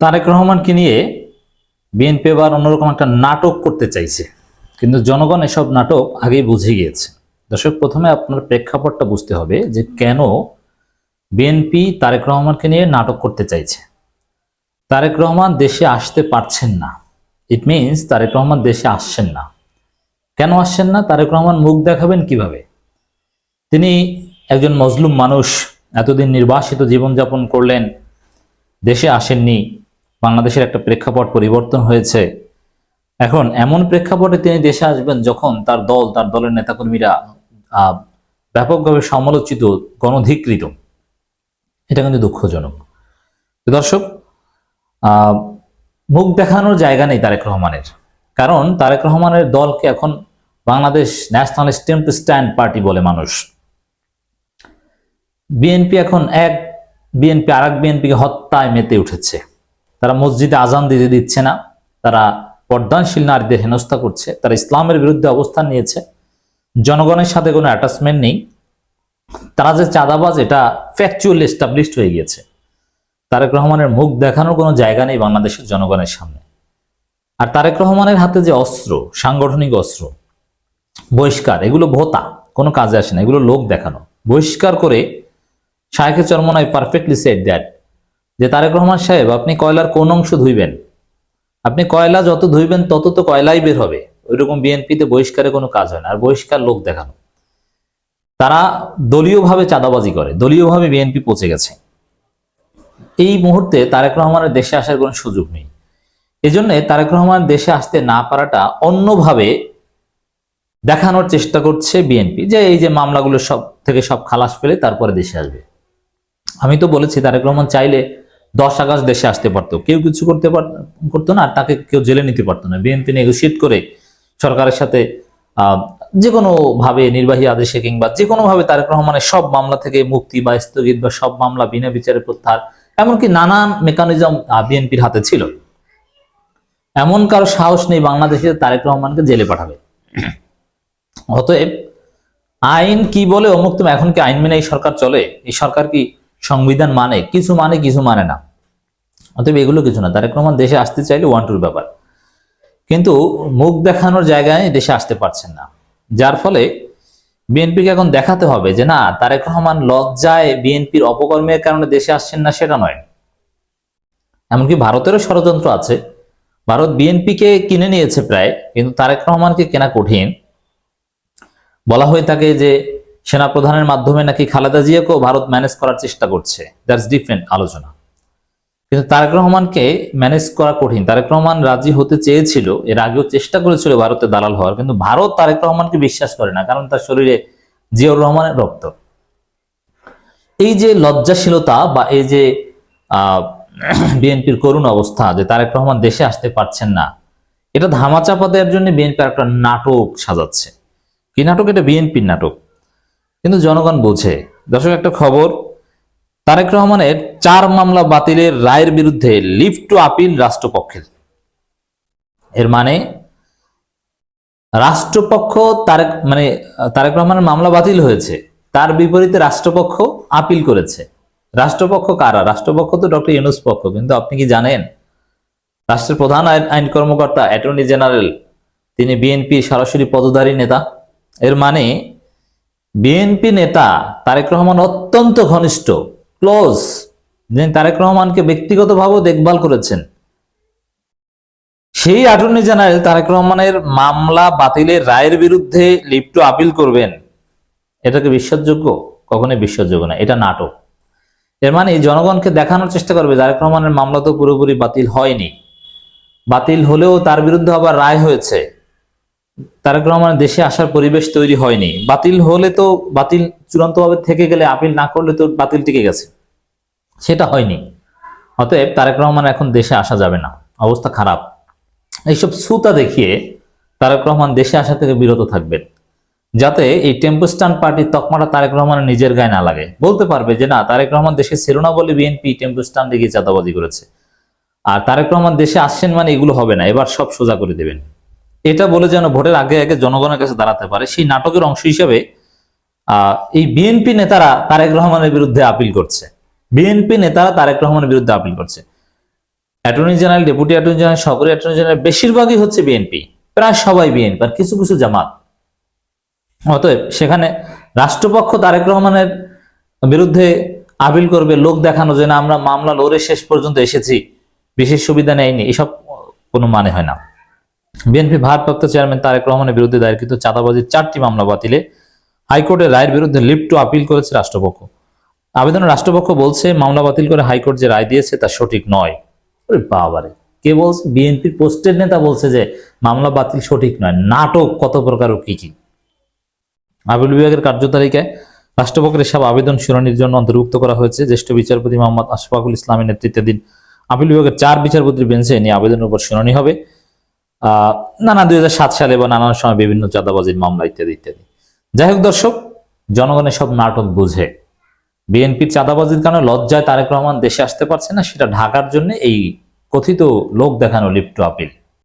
তারেক রহমানকে নিয়ে বিএনপি এবার অন্যরকম একটা নাটক করতে চাইছে। কিন্তু জনগণ এসব নাটক আগেই বুঝে গিয়েছে। দর্শক, প্রথমে আপনার প্রেক্ষাপটটা বুঝতে হবে যে কেন বিএনপি তারেক রহমানকে নিয়ে নাটক করতে চাইছে। তারেক রহমান দেশে আসতে পারছেন না। ইট মিনস তারেক রহমান দেশে আসছেন না। কেন আসছেন না? তারেক রহমান মুখ দেখাবেন কীভাবে? তিনি একজন মজলুম মানুষ, এতদিন নির্বাসিত জীবনযাপন করলেন, দেশে আসেননি। বাংলাদেশের একটা প্রেক্ষাপট পরিবর্তন হয়েছে। এখন এমন প্রেক্ষাপটে তিনি দেশে আসবেন যখন তার দল, তার দলের নেতাকর্মীরা ব্যাপকভাবে সমালোচিত, গণধিকৃত। এটা কিন্তু দুঃখজনক। দর্শক মুখ দেখানোর জায়গা নেই তারেক রহমানের। কারণ তারেক রহমানের দলকে এখন বাংলাদেশ ন্যাশনাল স্টেম্প স্ট্যান্ড পার্টি বলে মানুষ। বিএনপি এখন এক, বিএনপি আর এক বিএনপিকে হত্যায় মেতে উঠেছে। তারা মসজিদে আজান দিতে দিচ্ছে না, তারা পর্দানশীল নারীদের হেনস্থা করছে, তারা ইসলামের বিরুদ্ধে অবস্থান নিয়েছে। জনগণের সাথে কোনো অ্যাটাচমেন্ট নেই। তারা যে চাঁদাবাজ, এটা ফ্যাকচুয়ালি এস্টাবলিশড হয়ে গিয়েছে। তারেক রহমানের মুখ দেখানোর কোনো জায়গা নেই বাংলাদেশের জনগণের সামনে। আর তারেক রহমানের হাতে যে অস্ত্র, সাংগঠনিক অস্ত্র, বহিষ্কার, এগুলো ভোতা, কোনো কাজে আসে না, এগুলো লোক দেখানো। বহিষ্কার করে শাহেখে চরমনায় পারফেক্টলি সেট দ্যাট যে তারেক রহমান সাহেব, আপনি কয়লার কোন অংশ ধুইবেন? আপনি কয়লা যত ধুইবেন, তত তো কয়লাই বের হবে। ওইরকম বিএনপিতে বহিষ্কারে কোনো কাজ হয় না। আর বহিষ্কার লোক দেখানো। তারা দলীয়ভাবে চাঁদাবাজি করে। দলীয়ভাবে বিএনপি পচে গেছে। এই মুহূর্তে তারেক রহমানের দেশে আসার কোনো সুযোগ নেই। এজন্য তারেক রহমান দেশে আসতে না পারাটা অন্যভাবে দেখানোর চেষ্টা করছে বিএনপি। যে এই যে মামলাগুলো সব থেকে সব খালাস ফেলে তারপরে দেশে আসবে। আমি তো বলেছি, তারেক রহমান চাইলে দশ আগস্ট দেশে আসতে পারতো। কেউ কিছু করতে করতো না, আর তাকে কেউ জেলে নিতে পারতো না। বিএনপি নেগোসিয়েট করে সরকারের সাথে যে কোনো ভাবে নির্বাহী আদেশে কিংবা যে কোনো ভাবে তারেক রহমানের সব মামলা থেকে মুক্তি বা স্থগিত বা সব মামলা বিনা বিচারে প্রত্যাহার, এমনকি নানান মেকানিজম বিএনপির হাতে ছিল। এমন কারও সাহস নেই বাংলাদেশে তারেক রহমানকে জেলে পাঠাবে। অতএব আইন কি বলে অমুক তুমি এখন কি আইন মেনে এই সরকার চলে? এই সরকার কি সংবিধান মানে? কিছু মানে কিছু মানে না। অতএব এগুলো কিছু না। তারেক রহমান দেশে আসতে চাইলে ওয়ান টুর ব্যাপার। কিন্তু মুখ দেখানোর জায়গায় দেশে আসতে পারছেন না। যার ফলে বিএনপিকে এখন দেখাতে হবে যে, না, তারেক রহমান লজ্জায় বিএনপির অপকর্মের কারণে দেশে আসছেন না সেটা নয়। এমনকি ভারতেরও ষড়যন্ত্র আছে। ভারত বিএনপিকে কিনে নিয়েছে প্রায়, কিন্তু তারেক রহমানকে কেনা কঠিন। বলা হয়ে থাকে যে সেনা প্রধানের মাধ্যমে নাকি খালেদা জিয়াকেও ভারত ম্যানেজ করার চেষ্টা করছে। দ্যাটস ডিফারেন্ট আলোচনা। কিন্তু তারেক রহমানকে ম্যানেজ করা কঠিন। তারেক রহমান রাজি হতে চেয়েছিল, এর আগেও চেষ্টা করেছিল ভারতে দালাল হওয়ার, কিন্তু ভারত তারেক রহমানকে বিশ্বাস করে না, কারণ তার শরীরে জিয়াউর রহমানের রক্ত। এই যে লজ্জাশীলতা বা এই যে বিএনপির করুণ অবস্থা যে তারেক রহমান দেশে আসতে পারছেন না, এটা ধামাচাপা দেওয়ার জন্য বিএনপি একটা নাটক সাজাচ্ছে। কি নাটক? এটা বিএনপির নাটক। কিন্তু জনগণ বোঝে। দর্শক, একটা খবর তারেক রহমানের চার মামলা বাতিলের রায়ের বিরুদ্ধে লিফট টু আপিল রাষ্ট্রপক্ষের। এর মানে রাষ্ট্রপক্ষ তারেক মানে তারেক রহমানের মামলা বাতিল হয়েছে, তার বিপরীতে রাষ্ট্রপক্ষ আপিল করেছে। রাষ্ট্রপক্ষ কারা? রাষ্ট্রপক্ষ তো ডক্টর ইউনুস পক্ষ, কিন্তু আপনি কি জানেন? রাষ্ট্রের প্রধান আইন কর্মকর্তা, অ্যাটর্নি জেনারেল, তিনি বিএনপির সরাসরি পদধারী নেতা। এর মানে বিএনপি নেতা তারেক রহমান অত্যন্ত ঘনিষ্ঠ ক্লোজ, যিনি তারেক রহমানকে ব্যক্তিগতভাবেও দেখভাল করেছেন। সেই অ্যাটর্নি জেনারেল তারেক রহমানের মামলা বাতিলের রায়ের বিরুদ্ধে লিপ্ট আপিল করবেন। এটাকে বিশ্বাসযোগ্য? কখনোই বিশ্বাসযোগ্য না, এটা নাটক। এর মানে জনগণকে দেখানোর চেষ্টা করবে, তারেক রহমানের মামলা তো পুরোপুরি বাতিল হয়নি। বাতিল হলেও তার বিরুদ্ধে আবার রায় হয়েছে। তারেক রহমানের দেশে আসার পরিবেশ তৈরি হয়নি। বাতিল হলে তো বাতিল চূড়ান্তভাবে থেকে গেলে আপিল না করলে তো বাতিল টিকে গেছে। সেটা হয়নি। অতএব তারেক রহমান এখন দেশে আসা যাবে না। অবস্থা খারাপ। এইসব সুতা দেখিয়ে তারেক রহমান দেশে আসা থেকে বিরত থাকবেন। যাতে এই টেম্পোস্টান পার্টির তকমাটা তারেক রহমানের নিজের গায়ে না লাগে। বলতে পারবে যে, না তারেক রহমান দেশে ছিল না বলে বিএনপি টেম্পোস্টান দেখিয়ে চাঁদাবাজি করেছে। আর তারেক রহমান দেশে আসছেন মানে এগুলো হবে না। এবার সব সোজা করে দেবেন। এটা বলে যেন ভোটের আগে আগে জনগণের কাছে দাঁড়াতে পারে, সেই নাটকের অংশ হিসেবে এই বিএনপি নেতারা তারেক রহমানের বিরুদ্ধে আপিল করছে। বিএনপি নেতারা তারেক রহমানের বিরুদ্ধে আপিল করছে। Attorney general, deputy attorney general, সহকারী অ্যাটর্নি জেনারেল, বেশিরভাগই হচ্ছে বিএনপি প্রায় সবাই বিএনপি আর কিছু কিছু জামাত। অতএব সেখানে রাষ্ট্রপক্ষ তারেক রহমানের বিরুদ্ধে আপিল করবে, লোক দেখানো যে না, আমরা মামলা লড়ে শেষ পর্যন্ত এসেছি, বিশেষ সুবিধা নেয়নি, এসব কোনো মানে হয় না। বিএনপি ভারপ্রাপ্ত চেয়ারম্যান তারেক রহমানের বিরুদ্ধে দায়েরকৃত চাঁদাবাজির চারটি মামলা বাতিলে হাইকোর্টের রায়ের বিরুদ্ধে লিফট টু আপিল করেছে রাষ্ট্রপক্ষ। আবেদনে রাষ্ট্রপক্ষ বলছে, মামলা বাতিল করে হাইকোর্ট যে রায় দিয়েছে তা সঠিক নয়। বাবারে, কে বলছে? বিএনপির পোস্টের নেতা বলছে যে মামলা বাতিল সঠিক নয়। নাটক কত প্রকার ও কি কি? আপিল বিভাগের কার্যতালিকায় রাষ্ট্রপক্ষের এসব আবেদন শুনানির জন্য অন্তর্ভুক্ত করা হয়েছে জ্যেষ্ঠ বিচারপতি মোহাম্মদ আশফাকুল ইসলামের নেতৃত্বাধীন আপিল বিভাগের চার বিচারপতির বেঞ্চে নিয়ে আবেদনের উপর শুনানি হবে। নানা দুই হাজার সাত সালে বা নানান সময় বিভিন্ন চাঁদাবাজির মামলা ইত্যাদি ইত্যাদি। যাই হোক দর্শক, জনগণের সব নাটক বুঝে। বিএনপির চাঁদাবাজির কারণে লজ্জায় তারেক রহমান দেশে আসতে পারছে না, সেটা ঢাকার জন্য এই কথিত লোক দেখানো লিপ্ট আপিল।